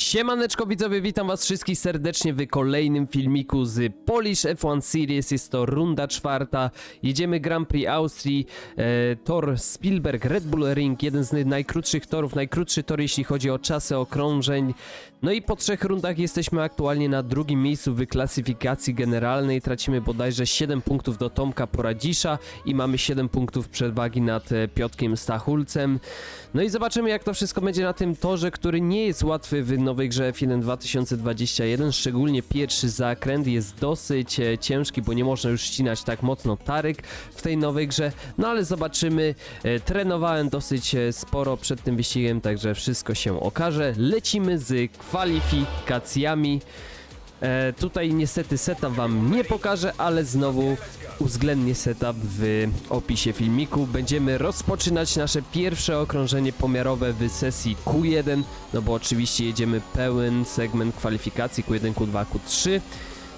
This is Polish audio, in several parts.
Siemaneczko widzowie, witam was wszystkich serdecznie w kolejnym filmiku z Polish F1 Series. Jest to runda czwarta. Jedziemy Grand Prix Austrii, e, tor Spielberg, Red Bull Ring, jeden z najkrótszych torów, najkrótszy tor jeśli chodzi o czasy okrążeń. No i po trzech rundach jesteśmy aktualnie na drugim miejscu w klasyfikacji generalnej. Tracimy bodajże 7 punktów do Tomka Poradzisza i mamy 7 punktów przewagi nad e, Piotkiem Stachulcem. No i zobaczymy jak to wszystko będzie na tym torze, który nie jest łatwy w nowej grze F1 2021. Szczególnie pierwszy zakręt jest dosyć e, ciężki, bo nie można już ścinać tak mocno taryk w tej nowej grze. No ale zobaczymy. E, Trenowałem dosyć e, sporo przed tym wyścigiem, także wszystko się okaże. Lecimy z kwalifikacjami. E, tutaj niestety setup wam nie pokażę, ale znowu uwzględnię setup w opisie filmiku. Będziemy rozpoczynać nasze pierwsze okrążenie pomiarowe w sesji Q1, no bo oczywiście jedziemy pełen segment kwalifikacji Q1, Q2, Q3.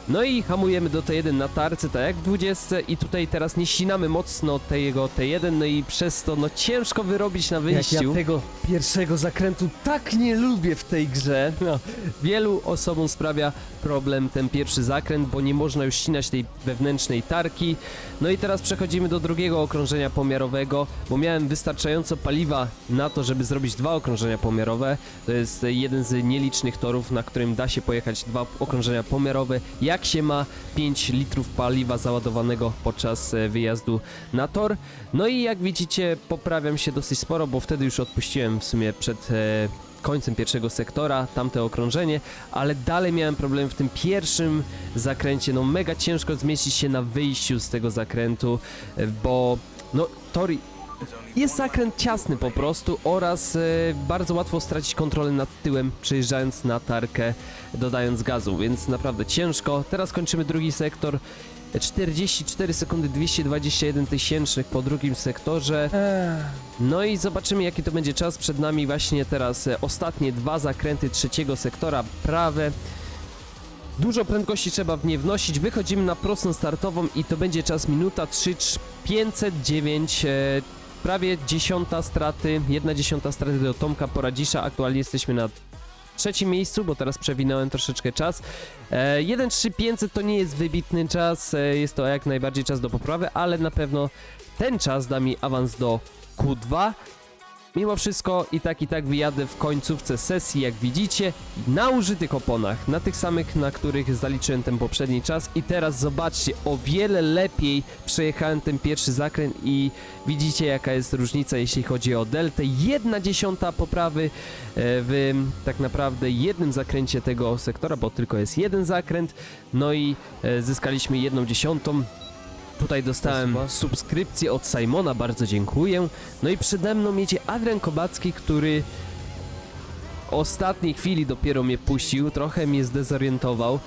No i hamujemy do T1 na tarce, tak jak w 20 i tutaj teraz nie ścinamy mocno tego T1, no i przez to no ciężko wyrobić na Jak wyjściu. ja tego pierwszego zakrętu tak nie lubię w tej grze. No, wielu osobom sprawia problem ten pierwszy zakręt, bo nie można już ścinać tej wewnętrznej tarki. No i teraz przechodzimy do drugiego okrążenia pomiarowego, bo miałem wystarczająco paliwa na to, żeby zrobić dwa okrążenia pomiarowe. To jest jeden z nielicznych torów, na którym da się pojechać dwa okrążenia pomiarowe. Jak się ma 5 litrów paliwa załadowanego podczas e, wyjazdu na tor. No i jak widzicie, poprawiam się dosyć sporo, bo wtedy już odpuściłem w sumie przed e, końcem pierwszego sektora, tamte okrążenie, ale dalej miałem problem w tym pierwszym zakręcie, no mega ciężko zmieścić się na wyjściu z tego zakrętu, e, bo no tori jest zakręt ciasny po prostu oraz e, bardzo łatwo stracić kontrolę nad tyłem przejeżdżając na tarkę, dodając gazu, więc naprawdę ciężko. Teraz kończymy drugi sektor. 44 sekundy 221 tysięcznych po drugim sektorze. No i zobaczymy jaki to będzie czas przed nami właśnie teraz e, ostatnie dwa zakręty trzeciego sektora prawe. Dużo prędkości trzeba w nie wnosić. Wychodzimy na prostą startową i to będzie czas minuta 3 509 e, prawie dziesiąta straty, jedna dziesiąta straty do Tomka Poradzisza. Aktualnie jesteśmy na trzecim miejscu, bo teraz przewinąłem troszeczkę czas. E, 1.3500 to nie jest wybitny czas, e, jest to jak najbardziej czas do poprawy, ale na pewno ten czas da mi awans do Q2. Mimo wszystko i tak i tak wyjadę w końcówce sesji, jak widzicie, na użytych oponach, na tych samych, na których zaliczyłem ten poprzedni czas i teraz zobaczcie, o wiele lepiej przejechałem ten pierwszy zakręt i widzicie jaka jest różnica, jeśli chodzi o deltę. Jedna dziesiąta poprawy e, w tak naprawdę jednym zakręcie tego sektora, bo tylko jest jeden zakręt, no i e, zyskaliśmy jedną dziesiątą. Tutaj dostałem subskrypcję od Simona, bardzo dziękuję. No i przede mną jedzie Adrian Kobacki, który w ostatniej chwili dopiero mnie puścił, trochę mnie zdezorientował.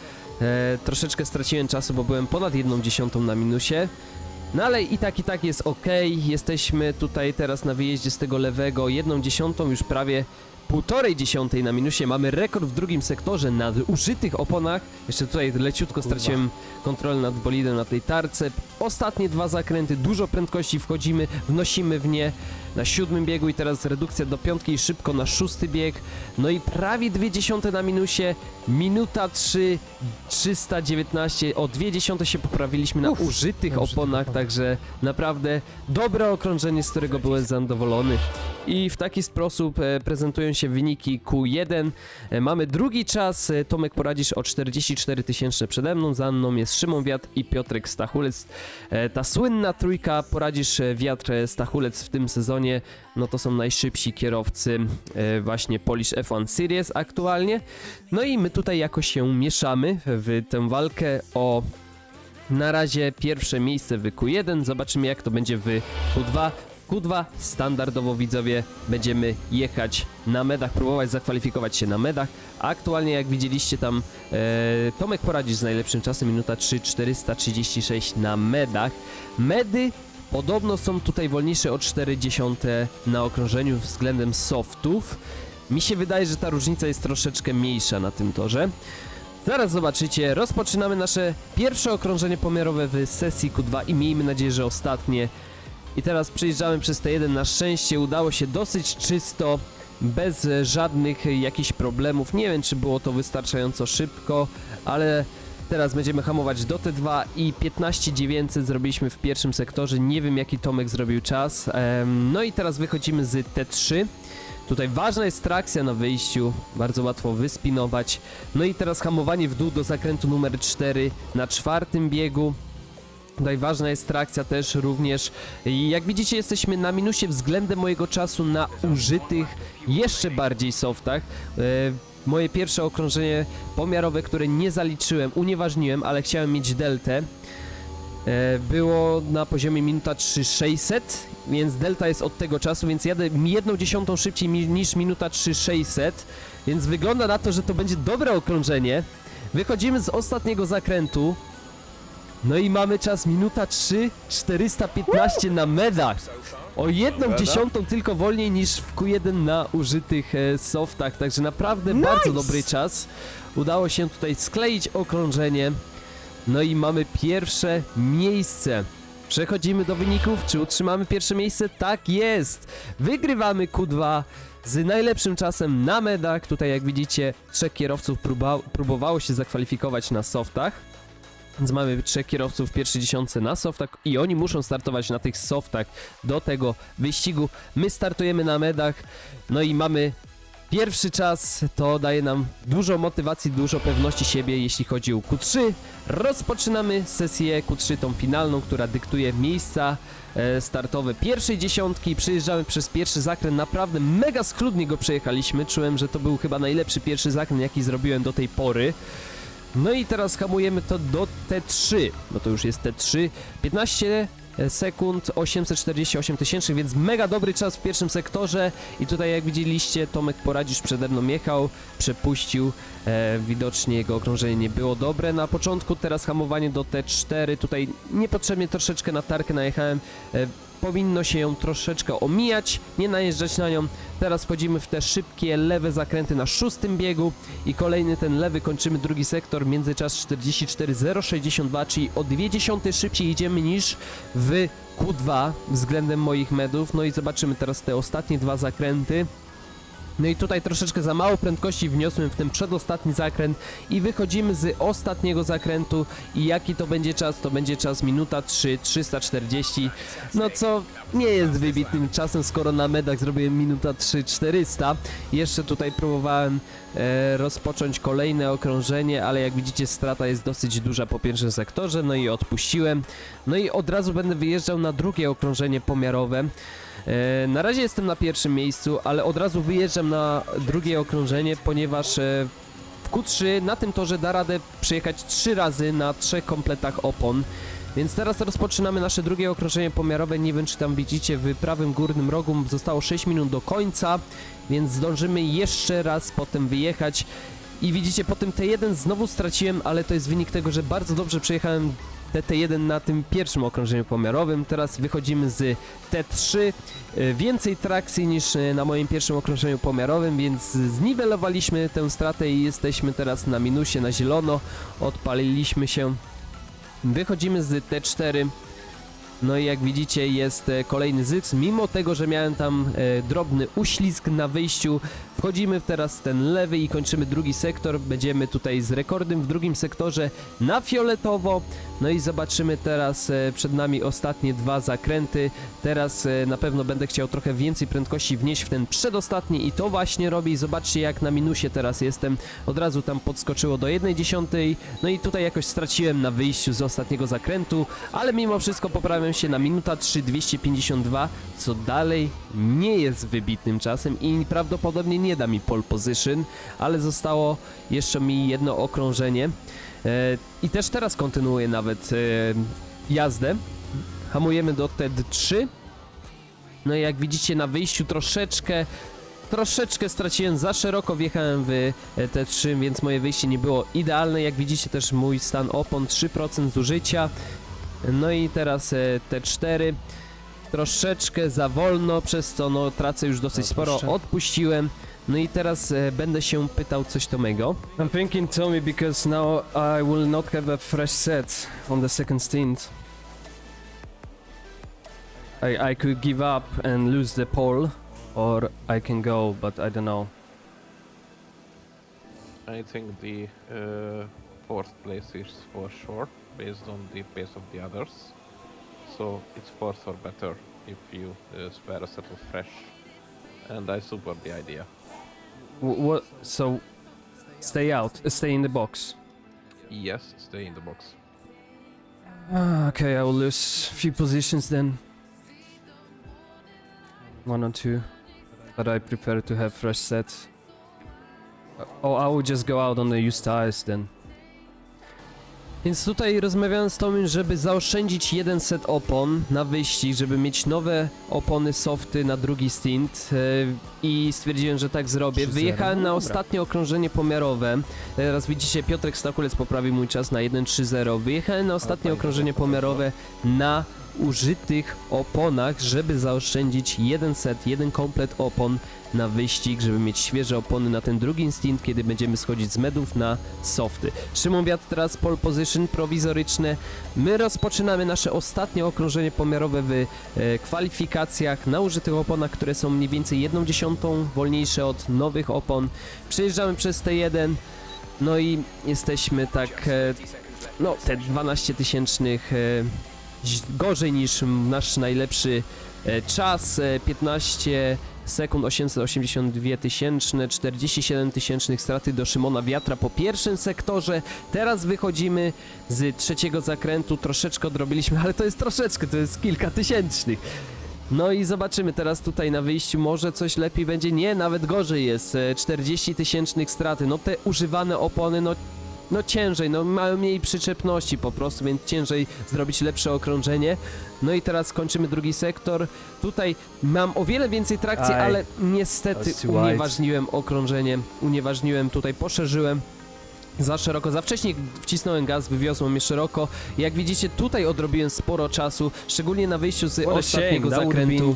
E, troszeczkę straciłem czasu, bo byłem ponad jedną dziesiątą na minusie. No ale i tak, i tak jest ok. Jesteśmy tutaj teraz na wyjeździe z tego lewego. Jedną dziesiątą, już prawie półtorej dziesiątej na minusie. Mamy rekord w drugim sektorze na użytych oponach. Jeszcze tutaj leciutko straciłem kontrolę nad bolidem na tej tarce. Ostatnie dwa zakręty, dużo prędkości wchodzimy, wnosimy w nie na siódmym biegu i teraz redukcja do piątki i szybko na szósty bieg. No i prawie dwie dziesiąte na minusie, minuta 3, 319, o dwie dziesiąte się poprawiliśmy na Uff, użytych na użytych oponach, oponach. także naprawdę dobre okrążenie, z którego byłem zadowolony. I w taki sposób e, prezentują się wyniki Q1. E, mamy drugi czas, e, Tomek Poradzisz o 44 tysięczne przede mną, za mną jest Szymon Wiatr i Piotrek Stachulec. Ta słynna trójka Poradzisz, Wiatr, Stachulec w tym sezonie, no to są najszybsi kierowcy właśnie Polish F1 Series aktualnie. No i my tutaj jakoś się mieszamy w tę walkę o na razie pierwsze miejsce w Q1. Zobaczymy jak to będzie w Q2. W Q2 standardowo widzowie będziemy jechać na medach, próbować zakwalifikować się na medach. Aktualnie jak widzieliście tam e, Tomek poradzisz z najlepszym czasem, minuta 3,436 na medach. Medy podobno są tutaj wolniejsze o 0,4 na okrążeniu względem softów. Mi się wydaje, że ta różnica jest troszeczkę mniejsza na tym torze. Zaraz zobaczycie, rozpoczynamy nasze pierwsze okrążenie pomiarowe w sesji Q2 i miejmy nadzieję, że ostatnie. I teraz przejeżdżamy przez T1, na szczęście udało się dosyć czysto bez żadnych jakichś problemów. Nie wiem, czy było to wystarczająco szybko, ale teraz będziemy hamować do T2 i 15900 zrobiliśmy w pierwszym sektorze. Nie wiem, jaki Tomek zrobił czas. No i teraz wychodzimy z T3. Tutaj ważna jest trakcja na wyjściu, bardzo łatwo wyspinować. No i teraz hamowanie w dół do zakrętu numer 4 na czwartym biegu. Tutaj ważna jest trakcja też również. Jak widzicie, jesteśmy na minusie względem mojego czasu na użytych jeszcze bardziej softach. E, moje pierwsze okrążenie pomiarowe, które nie zaliczyłem, unieważniłem, ale chciałem mieć deltę. E, było na poziomie minuta 3600, więc delta jest od tego czasu, więc jadę jedną dziesiątą szybciej niż minuta 3600, więc wygląda na to, że to będzie dobre okrążenie. Wychodzimy z ostatniego zakrętu. No i mamy czas minuta 3 415 na medach. O jedną dziesiątą tylko wolniej niż w Q1 na użytych e, softach, także naprawdę bardzo dobry czas. Udało się tutaj skleić okrążenie. No i mamy pierwsze miejsce. Przechodzimy do wyników. Czy utrzymamy pierwsze miejsce? Tak jest! Wygrywamy Q2 z najlepszym czasem na medach. Tutaj jak widzicie trzech kierowców próba- próbowało się zakwalifikować na softach. Więc mamy trzech kierowców w pierwszej na softach i oni muszą startować na tych softach do tego wyścigu. My startujemy na medach, no i mamy pierwszy czas. To daje nam dużo motywacji, dużo pewności siebie, jeśli chodzi o Q3. Rozpoczynamy sesję Q3, tą finalną, która dyktuje miejsca e, startowe pierwszej dziesiątki. Przejeżdżamy przez pierwszy zakręt, naprawdę mega schludnie go przejechaliśmy. Czułem, że to był chyba najlepszy pierwszy zakręt, jaki zrobiłem do tej pory. No i teraz hamujemy to do T3, bo to już jest T3. 15 sekund 848 tysięcy, więc mega dobry czas w pierwszym sektorze. I tutaj jak widzieliście Tomek Poradzisz przede mną. Jechał, przepuścił, e, widocznie jego okrążenie nie było dobre. Na początku, teraz hamowanie do T4, tutaj niepotrzebnie troszeczkę na tarkę najechałem, e, powinno się ją troszeczkę omijać, nie najeżdżać na nią. Teraz wchodzimy w te szybkie, lewe zakręty na szóstym biegu i kolejny ten lewy kończymy drugi sektor, międzyczas 44.062, czyli o 0,2 szybciej idziemy niż w Q2 względem moich medów. No i zobaczymy teraz te ostatnie dwa zakręty. No i tutaj troszeczkę za mało prędkości wniosłem w ten przedostatni zakręt i wychodzimy z ostatniego zakrętu i jaki to będzie czas? To będzie czas minuta 3, 340, no co nie jest wybitnym czasem, skoro na medach zrobiłem minuta 3, 400. Jeszcze tutaj próbowałem rozpocząć kolejne okrążenie, ale jak widzicie strata jest dosyć duża po pierwszym sektorze, no i odpuściłem. No i od razu będę wyjeżdżał na drugie okrążenie pomiarowe. E, na razie jestem na pierwszym miejscu, ale od razu wyjeżdżam na drugie okrążenie, ponieważ e, w Q3 na tym torze da radę przejechać trzy razy na trzech kompletach opon. Więc teraz rozpoczynamy nasze drugie okrążenie pomiarowe. Nie wiem, czy tam widzicie w prawym górnym rogu zostało 6 minut do końca, więc zdążymy jeszcze raz potem wyjechać. I widzicie, po tym T1 znowu straciłem, ale to jest wynik tego, że bardzo dobrze przejechałem te T1 na tym pierwszym okrążeniu pomiarowym. Teraz wychodzimy z T3. E, Więcej trakcji niż e, na moim pierwszym okrążeniu pomiarowym, więc zniwelowaliśmy tę stratę i jesteśmy teraz na minusie, na zielono. Odpaliliśmy się. Wychodzimy z T4. No i jak widzicie jest e, kolejny zysk, mimo tego, że miałem tam e, drobny uślizg na wyjściu, wchodzimy teraz w ten lewy i kończymy drugi sektor, będziemy tutaj z rekordem w drugim sektorze na fioletowo, no i zobaczymy teraz e, przed nami ostatnie dwa zakręty, teraz na pewno będę chciał trochę więcej prędkości wnieść w ten przedostatni i to właśnie robię i zobaczcie jak na minusie teraz jestem, od razu tam podskoczyło do 1,10, no i tutaj jakoś straciłem na wyjściu z ostatniego zakrętu, ale mimo wszystko poprawiam się na minuta 3,252, co dalej nie jest wybitnym czasem i prawdopodobnie nie da mi pole position, ale zostało jeszcze mi jedno okrążenie. E, I też teraz kontynuuję nawet e, jazdę. Hamujemy do TED3. No i jak widzicie na wyjściu troszeczkę troszeczkę straciłem za szeroko, wjechałem w e, T3, więc moje wyjście nie było idealne. Jak widzicie też mój stan opon 3% zużycia. No i teraz e, T4 troszeczkę za wolno, przez co no tracę już dosyć sporo, odpuściłem. No i teraz e, będę się pytał coś Tomego. I'm thinking Tommy because now I will not have a fresh set on the second stint. I, I could give up and lose the pole or I can go, but I don't know. I think the uh, fourth place is for sure, based on the pace of the others. So it's fourth or better if you uh, spare a set of fresh. And I support the idea. W- what? So, stay out. uh, Stay in the box. Yes, stay in the box. Ah, okay, I will lose few positions then. One or two. But I prefer to have fresh sets. Uh, Oh, I will just go out on the used tires then. Więc tutaj rozmawiałem z Tomim, żeby zaoszczędzić jeden set opon na wyścig, żeby mieć nowe opony softy na drugi stint e, i stwierdziłem, że tak zrobię. 3-0, Wyjechałem na dobra. ostatnie okrążenie pomiarowe. Teraz widzicie, Piotrek Stakulec poprawił mój czas na 1.30. Wyjechałem na ostatnie okrążenie pomiarowe na użytych oponach, żeby zaoszczędzić jeden set, jeden komplet opon na wyścig, żeby mieć świeże opony na ten drugi stint, kiedy będziemy schodzić z medów na softy. Szymon Wiatr teraz pole position prowizoryczne. My rozpoczynamy nasze ostatnie okrążenie pomiarowe w e, kwalifikacjach na użytych oponach, które są mniej więcej 1 dziesiątą wolniejsze od nowych opon. Przejeżdżamy przez T1, no i jesteśmy tak, e, no te 12 tysięcznych e, gorzej niż nasz najlepszy e, czas, e, 15 sekund 882 tysięczne, 47 tysięcznych straty do Szymona Wiatra po pierwszym sektorze. Teraz wychodzimy z trzeciego zakrętu, troszeczkę odrobiliśmy, ale to jest troszeczkę, to jest kilka tysięcznych. No i zobaczymy teraz tutaj na wyjściu, może coś lepiej będzie, nie, nawet gorzej jest, e, 40 tysięcznych straty, no te używane opony, no no ciężej, no mają mniej przyczepności po prostu, więc ciężej zrobić lepsze okrążenie. No i teraz kończymy drugi sektor. Tutaj mam o wiele więcej trakcji, Aj, ale niestety unieważniłem okrążenie. Unieważniłem, tutaj poszerzyłem. Za szeroko, za wcześnie wcisnąłem gaz, wywiozłem mnie szeroko. Jak widzicie, tutaj odrobiłem sporo czasu, szczególnie na wyjściu z What ostatniego shame, zakrętu.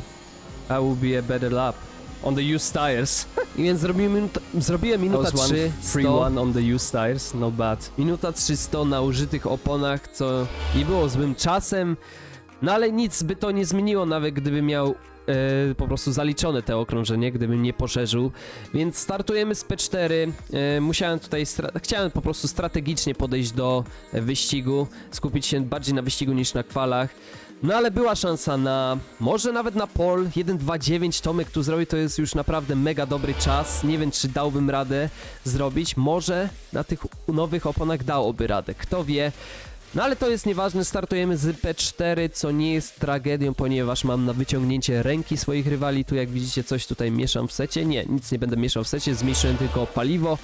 I will be a better lap on the used tires. I więc zrobiłem, minuta, zrobiłem minuta was 3, one free 100. one on the used tires, not bad. Minuta 300 na użytych oponach, co nie było złym czasem. No ale nic by to nie zmieniło, nawet gdyby miał e, po prostu zaliczone te okrążenie, gdybym nie poszerzył. Więc startujemy z P4. E, musiałem tutaj, chciałem po prostu strategicznie podejść do wyścigu, skupić się bardziej na wyścigu niż na kwalach. No ale była szansa na, może nawet na pol, 1.29 Tomek tu zrobi, to jest już naprawdę mega dobry czas. Nie wiem, czy dałbym radę zrobić. Może na tych nowych oponach dałoby radę, kto wie. No ale to jest nieważne, startujemy z P4, co nie jest tragedią, ponieważ mam na wyciągnięcie ręki swoich rywali. Tu jak widzicie coś tutaj mieszam w secie. Nie, nic nie będę mieszał w secie, zmniejszyłem tylko paliwo.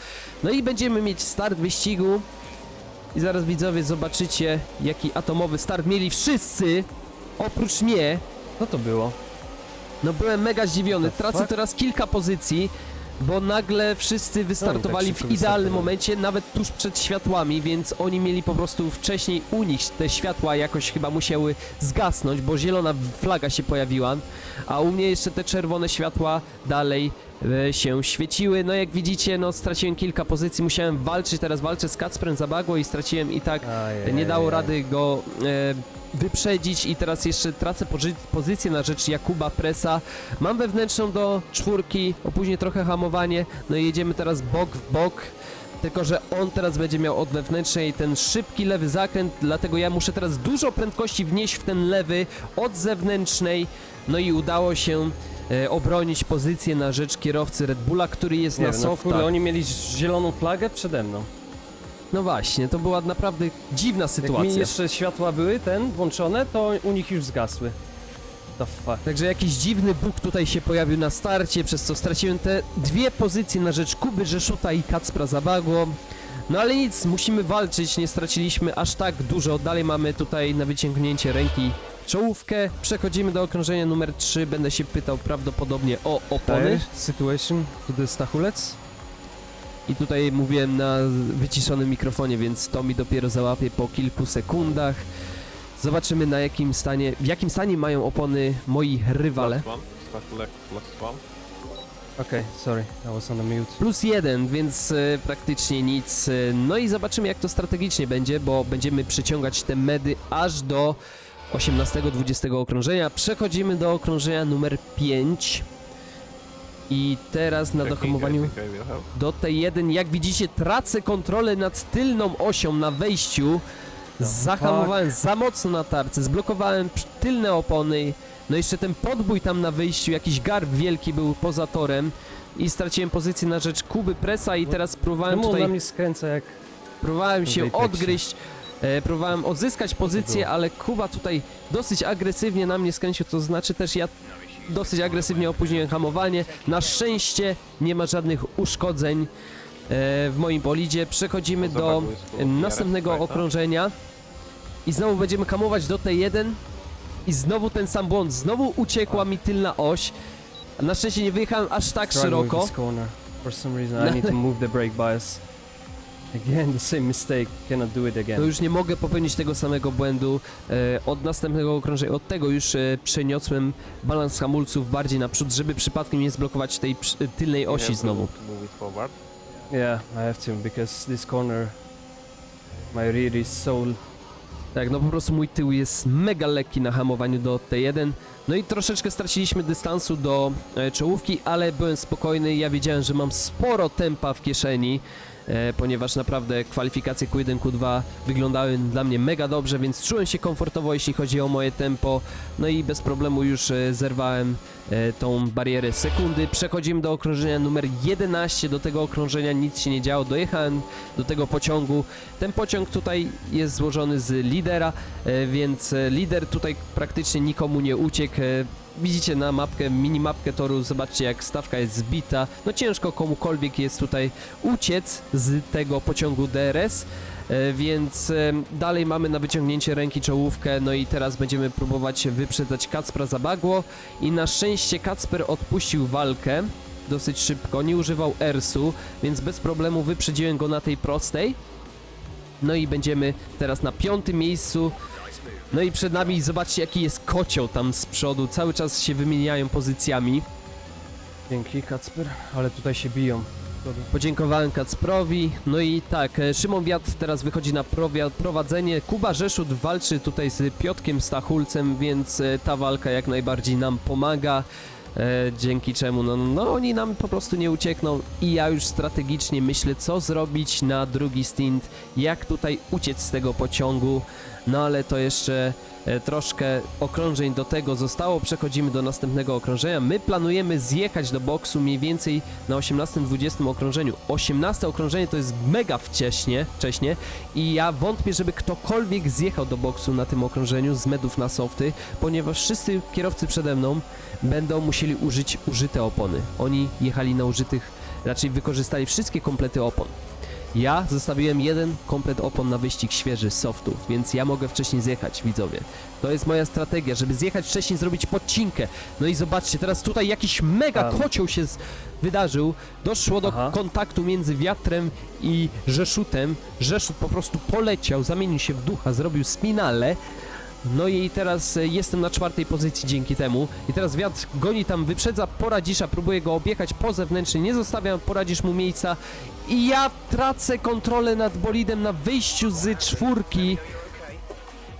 No i będziemy mieć start wyścigu. I zaraz widzowie zobaczycie, jaki atomowy start mieli wszyscy, oprócz mnie. Co to było? No byłem mega zdziwiony, The tracę fuck? teraz kilka pozycji, bo nagle wszyscy wystartowali tak w szybko idealnym wystartowali. momencie, nawet tuż przed światłami, więc oni mieli po prostu wcześniej u nich te światła jakoś chyba musiały zgasnąć, bo zielona flaga się pojawiła, a u mnie jeszcze te czerwone światła dalej e, się świeciły. No jak widzicie, no straciłem kilka pozycji, musiałem walczyć, teraz walczę z Kacprem za bagło i straciłem i tak nie dało rady go e, wyprzedzić i teraz jeszcze tracę pozycję na rzecz Jakuba Presa. Mam wewnętrzną do czwórki, opóźnię trochę hamowanie, no i jedziemy teraz bok w bok. Tylko, że on teraz będzie miał od wewnętrznej ten szybki lewy zakręt, dlatego ja muszę teraz dużo prędkości wnieść w ten lewy od zewnętrznej. No i udało się e, obronić pozycję na rzecz kierowcy Red Bulla, który jest Nie na no softach. kurde, oni mieli zieloną flagę przede mną. No właśnie, to była naprawdę dziwna Jak sytuacja. mi jeszcze światła były, ten, włączone, to u nich już zgasły. The fuck. Także jakiś dziwny bóg tutaj się pojawił na starcie, przez co straciłem te dwie pozycje na rzecz Kuby Rzeszuta i Kacpra Zabagło. No ale nic, musimy walczyć, nie straciliśmy aż tak dużo. Dalej mamy tutaj na wyciągnięcie ręki czołówkę. Przechodzimy do okrążenia numer 3. Będę się pytał prawdopodobnie o opony. Tire situation to the Stachulec. I tutaj mówiłem na wyciszonym mikrofonie, więc to mi dopiero załapie po kilku sekundach. Zobaczymy na jakim stanie, w jakim stanie mają opony moi rywale. Last one. Start left, last one. Okay, sorry, I was on the mute. Plus jeden, więc e, praktycznie nic. E, No i zobaczymy jak to strategicznie będzie, bo będziemy przyciągać te medy aż do 18-20 okrążenia. Przechodzimy do okrążenia numer 5. I teraz na dohamowaniu do tej 1, jak widzicie, tracę kontrolę nad tylną osią na wejściu. Zahamowałem za mocno na tarce, zblokowałem tylne opony. No jeszcze ten podbój tam na wyjściu, jakiś garb wielki był poza torem. I straciłem pozycję na rzecz Kuby Presa i teraz próbowałem Czemu on tutaj na mnie skręca jak... Próbowałem się odgryźć, e, próbowałem odzyskać pozycję, ale Kuba tutaj dosyć agresywnie na mnie skręcił, to znaczy też ja dosyć agresywnie opóźniłem hamowanie. Na szczęście nie ma żadnych uszkodzeń e, w moim bolidzie. Przechodzimy do następnego okrążenia i znowu będziemy hamować do tej 1 i znowu ten sam błąd, znowu uciekła mi tylna oś. Na szczęście nie wyjechałem aż tak szeroko. For some reason I need to move the brake bias. Again, the same mistake. Cannot do it No again. już nie mogę popełnić tego samego błędu. E, od następnego okrążenia, od tego już e, przeniosłem balans hamulców bardziej naprzód, żeby przypadkiem nie zblokować tej przy- tylnej osi znowu. Move it forward. Yeah, I have to because this corner, my rear is so Tak, no po prostu mój tył jest mega lekki na hamowaniu do T1. No i troszeczkę straciliśmy dystansu do e, czołówki, ale byłem spokojny. Ja wiedziałem, że mam sporo tempa w kieszeni, ponieważ naprawdę kwalifikacje Q1, Q2 wyglądały dla mnie mega dobrze, więc czułem się komfortowo, jeśli chodzi o moje tempo. No i bez problemu już e, zerwałem e, tą barierę sekundy. Przechodzimy do okrążenia numer 11. Do tego okrążenia nic się nie działo. Dojechałem do tego pociągu. Ten pociąg tutaj jest złożony z lidera, e, więc e, lider tutaj praktycznie nikomu nie uciekł. Widzicie na mapkę, minimapkę toru, zobaczcie jak stawka jest zbita. No ciężko komukolwiek jest tutaj uciec z tego pociągu DRS. E, Więc e, dalej mamy na wyciągnięcie ręki czołówkę, no i teraz będziemy próbować wyprzedzać Kacpra za bagło i na szczęście Kacper odpuścił walkę dosyć szybko, nie używał ersu, więc bez problemu wyprzedziłem go na tej prostej. No i będziemy teraz na piątym miejscu. No i przed nami zobaczcie jaki jest kocioł tam z przodu, cały czas się wymieniają pozycjami. Dzięki, Kacper. Ale tutaj się biją. Podziękowałem Kacprowi. No i tak, e, Szymon Wiatr teraz wychodzi na prowia- prowadzenie. Kuba Rzeszut walczy tutaj z Piotkiem Stachulcem, więc e, ta walka jak najbardziej nam pomaga. E, dzięki czemu no, no oni nam po prostu nie uciekną i ja już strategicznie myślę co zrobić na drugi stint, jak tutaj uciec z tego pociągu, no ale to jeszcze e, troszkę okrążeń do tego zostało, przechodzimy do następnego okrążenia, my planujemy zjechać do boksu mniej więcej na 18-20 okrążeniu. 18 okrążenie to jest mega wcześnie, wcześnie i ja wątpię, żeby ktokolwiek zjechał do boksu na tym okrążeniu z medów na softy, ponieważ wszyscy kierowcy przede mną będą musieli użyć użyte opony. Oni jechali na użytych, raczej wykorzystali wszystkie komplety opon. Ja zostawiłem jeden komplet opon na wyścig świeży z softów, więc ja mogę wcześniej zjechać, widzowie. To jest moja strategia, żeby zjechać wcześniej, zrobić podcinkę. No i zobaczcie, teraz tutaj jakiś mega kocioł się z... wydarzył. Doszło do Aha. kontaktu między wiatrem i Rzeszutem. Rzeszut po prostu poleciał, zamienił się w ducha, zrobił spinale. No i teraz e, jestem na czwartej pozycji dzięki temu. I teraz wiatr goni tam, wyprzedza Poradzisza, próbuje go objechać po zewnętrznej, nie zostawiam Poradzisz mu miejsca. I ja tracę kontrolę nad bolidem na wyjściu z czwórki.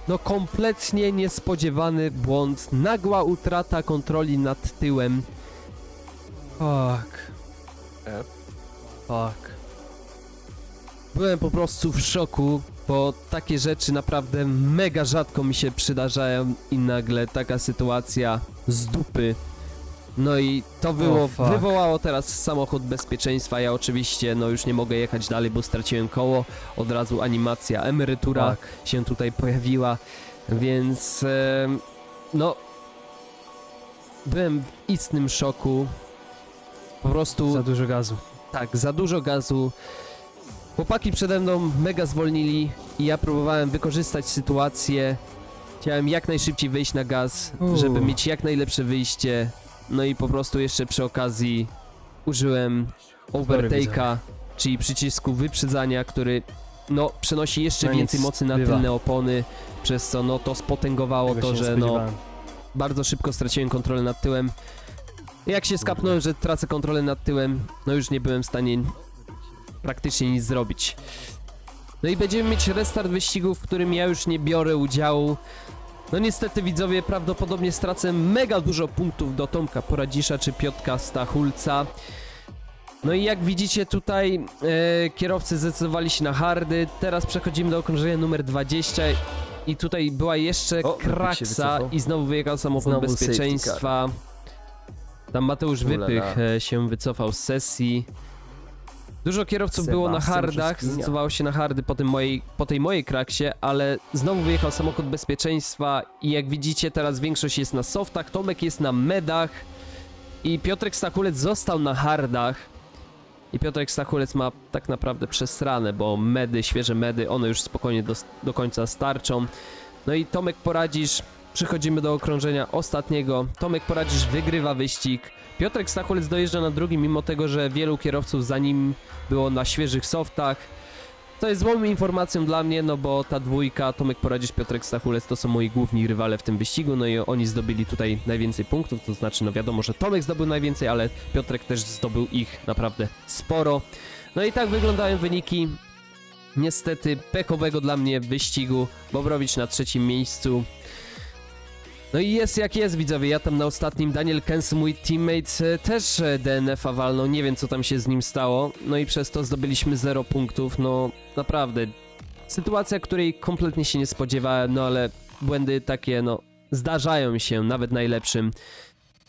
No kompletnie niespodziewany błąd, nagła utrata kontroli nad tyłem. Fuck. Yep. Fuck. Byłem po prostu w szoku, bo takie rzeczy naprawdę mega rzadko mi się przydarzają i nagle taka sytuacja z dupy. No i to było, Oh, wywołało teraz samochód bezpieczeństwa. Ja oczywiście no już nie mogę jechać dalej, bo straciłem koło. Od razu animacja, emerytura Fuck. się tutaj pojawiła, więc em, no byłem w istnym szoku. Po prostu Za dużo gazu. tak, za dużo gazu. Chłopaki przede mną mega zwolnili i ja próbowałem wykorzystać sytuację. Chciałem jak najszybciej wejść na gaz, Uuu. żeby mieć jak najlepsze wyjście. No i po prostu jeszcze przy okazji użyłem overtake'a, czyli przycisku wyprzedzania, który no przenosi jeszcze No nic, więcej mocy na bywa. tylne opony, przez co no to spotęgowało Tego to, nie że no spodziewałem. bardzo szybko straciłem kontrolę nad tyłem. Jak się skapnąłem, że tracę kontrolę nad tyłem, no już nie byłem w stanie praktycznie nic zrobić. No i będziemy mieć restart wyścigu, w którym ja już nie biorę udziału. No niestety widzowie, prawdopodobnie stracę mega dużo punktów do Tomka Poradzisza czy Piotka Stachulca. No i jak widzicie tutaj e, kierowcy zdecydowali się na hardy. Teraz przechodzimy do okrążenia numer 20 i tutaj była jeszcze O, kraksa i znowu wyjechał samochód Znowu bezpieczeństwa. Tam Mateusz. Wypych e, się wycofał z sesji. Dużo kierowców było na Sebastian hardach, zdecydowało się na hardy po, tym mojej, po tej mojej kraksie, ale znowu wyjechał samochód bezpieczeństwa i jak widzicie teraz większość jest na softach, Tomek jest na medach i Piotrek Stachulec został na hardach. I Piotrek Stachulec ma tak naprawdę przesrane, bo medy, świeże medy, one już spokojnie do, do końca starczą. No i Tomek Poradzisz, przechodzimy do okrążenia ostatniego. Tomek Poradzisz wygrywa wyścig. Piotrek Stachulec dojeżdża na drugim, mimo tego, że wielu kierowców za nim było na świeżych softach. To jest złą informacją dla mnie, no bo ta dwójka, Tomek Poradzisz, Piotrek Stachulec to są moi główni rywale w tym wyścigu, no i oni zdobyli tutaj najwięcej punktów, to znaczy no wiadomo, że Tomek zdobył najwięcej, ale Piotrek też zdobył ich naprawdę sporo. No i tak wyglądają wyniki niestety pechowego dla mnie wyścigu. Bobrowicz na trzecim miejscu. No i jest jak jest widzowie, ja tam na ostatnim Daniel Kens, mój teammate e, też e, DNF-a walnął, nie wiem co tam się z nim stało, no i przez to zdobyliśmy 0 punktów, no naprawdę. Sytuacja, której kompletnie się nie spodziewałem, no ale błędy takie no zdarzają się nawet najlepszym.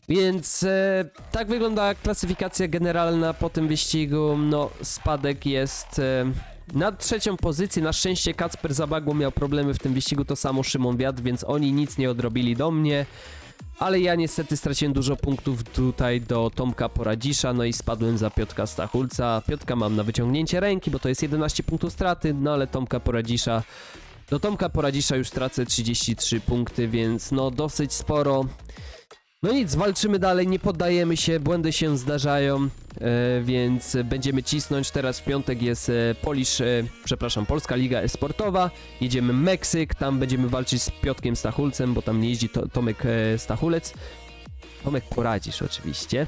Więc e, tak wygląda klasyfikacja generalna po tym wyścigu. No, spadek jest e, na trzecią pozycję. Na szczęście Kacper Zabagło miał problemy w tym wyścigu, to samo Szymon Wiatr, więc oni nic nie odrobili do mnie. Ale ja niestety straciłem dużo punktów tutaj do Tomka Poradzisza, no i spadłem za Piotka Stachulca. Piotka mam na wyciągnięcie ręki, bo to jest 11 punktów straty, no ale Tomka Poradzisza do Tomka Poradzisza już tracę 33 punkty, więc no dosyć sporo. No nic, walczymy dalej, nie poddajemy się, błędy się zdarzają, e, więc będziemy cisnąć. Teraz w piątek jest e, Polish, e, przepraszam, Polska Liga Esportowa. Jedziemy Meksyk, tam będziemy walczyć z Piotkiem Stachulcem, bo tam nie jeździ to, Tomek e, Stachulec. Tomek poradzisz oczywiście.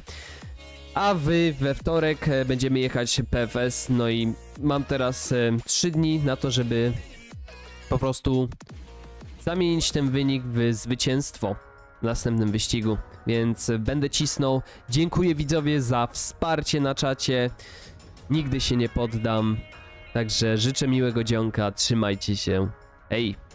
A wy we wtorek e, będziemy jechać PFS, no i mam teraz e, 3 dni na to, żeby po prostu zamienić ten wynik w zwycięstwo w następnym wyścigu, więc będę cisnął. Dziękuję widzowie za wsparcie na czacie. Nigdy się nie poddam. Także życzę miłego dzionka, trzymajcie się. Hej!